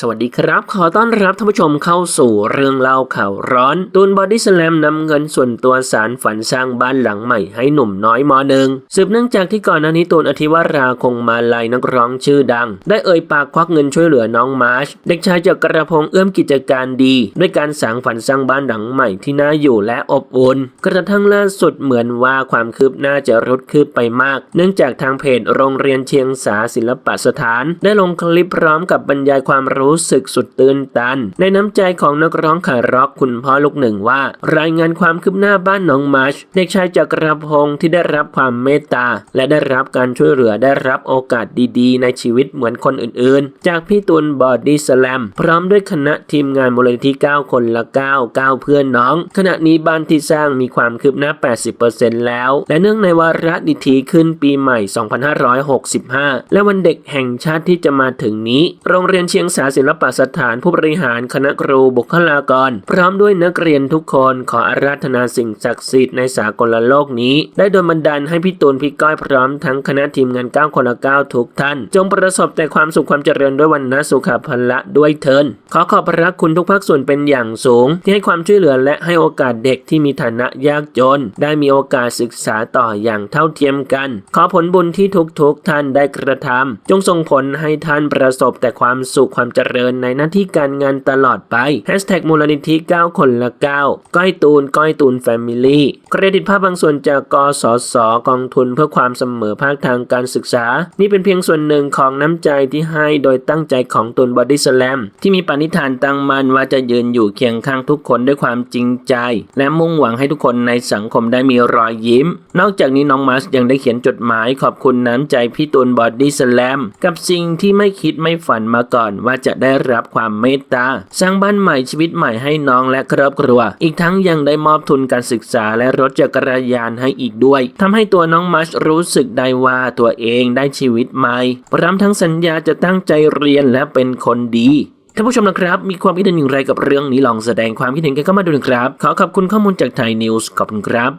สวัสดีครับ ขอต้อนรับท่านผู้ชมเข้าสู่เรื่องเล่าข่าวร้อน ตูนบอดี้สแลมนำเงินส่วนตัวสารฝันสร้างบ้านหลังใหม่ให้หนุ่มน้อยมอหนึ่งสืบเนื่องจากที่ก่อนหน้านี้ตูนอธิวราคงมาลัยนักร้องชื่อดัง ได้เอ่ยปากควักเงินช่วยเหลือน้องมาร์ช เด็กชายจากกระพงเอื้อมกิจการดี ด้วยการสร้างฝันสร้างบ้านหลังใหม่ที่น่าอยู่และอบอุ่นกระทั่งล่าสุดเหมือนว่าความคืบหน้าจะรุดคืบไปมาก เนื่องจากทางเพจโรงเรียนเชียงสาศิลปะสถาน ได้ลงคลิปพร้อมกับบรรยายความรูู้้สึกสุดตื่นตัน ในน้ำใจของนักร้องขาร็อกคุณพ่อลูกหนึ่งว่า รายงานความคืบหน้าบ้านน้องมาร์ชเด็กชายจากกระพงที่ได้รับความเมตตา และได้รับการช่วยเหลือได้รับโอกาสดีๆ ในชีวิตเหมือนคนอื่นๆ จากพี่ตูนบอดดี้สแลมพร้อมด้วยคณะทีมงานมูลนิธิ9คนละ 9 9 เพื่อนน้อง ขณะนี้บ้านที่สร้างมีความคืบหน้า 80%แล้ว และเนื่องในวาระดิถีขึ้นปีใหม่ 2565 และวันเด็กแห่งชาติที่จะมาถึงนี้ โรงเรียนเชียงสาศิลปสถานผู้บริหารคณะครูบุคลากร พร้อมด้วยนักเรียนทุกคนขออาราธนาสิ่งศักดิ์สิทธิ์ในสากลโลกนี้ ได้โดนบันดาลให้พี่ตูนพี่ก้อยพร้อมทั้งคณะทีมงาน9คนละ9ทุกท่าน จงประสบแต่ความสุขความเจริญด้วยวันนะสุขภละด้วยเทินขอขอบพระคุณทุกภาคส่วนเป็นอย่างสูง ที่ให้ความช่วยเหลือและให้โอกาสเด็กที่มีฐานะยากจน ได้มีโอกาสศึกษาต่ออย่างเท่าเทียมกัน ขอผลบุญที่ทุกๆท่านได้กระทำจงส่งผลให้ท่านประสบแต่ความสุขความเจริญในหน้าที่การงานตลอดไปแฮชแท็กมูลนิธิ 9 คนละ 9 ก้อยตูน ก้อยตูนแฟมิลี่ เครดิตภาพบางส่วนจากกสศกองทุนเพื่อความเสมอภาคทางการศึกษา นี่เป็นเพียงส่วนหนึ่งของน้ำใจที่ให้โดยตั้งใจของตูนบอดี้สแลมที่มีปณิธานตั้งมั่นว่าจะยืนอยู่เคียงข้างทุกคนด้วยความจริงใจ และมุ่งหวังให้ทุกคนในสังคมได้มีรอยยิ้ม นอกจากนี้น้องมัสยังได้เขียนจดหมายขอบคุณน้ำใจพี่ตูนบอดี้สแลมกับสิ่งที่ไม่คิดไม่ฝันมาก่อนว่าจะจะได้รับความเมตตาสร้างบ้านใหม่ชีวิตใหม่ให้น้องและครอบครัว อีกทั้งยังได้มอบทุนการศึกษาและรถจักรยานให้อีกด้วยทำให้ตัวน้องมัชรู้สึกได้ว่าตัวเองได้ชีวิตใหม่พร้อมทั้งสัญญาจะตั้งใจเรียนและเป็นคนดีท่านผู้ชมนะครับมีความคิดเห็นอย่างไรกับเรื่องนี้ลองแสดงความคิดเห็นกันเข้ามาดูนะครับ ขอขอบคุณข้อมูลจากไทยนิวส์ขอบคุณครับ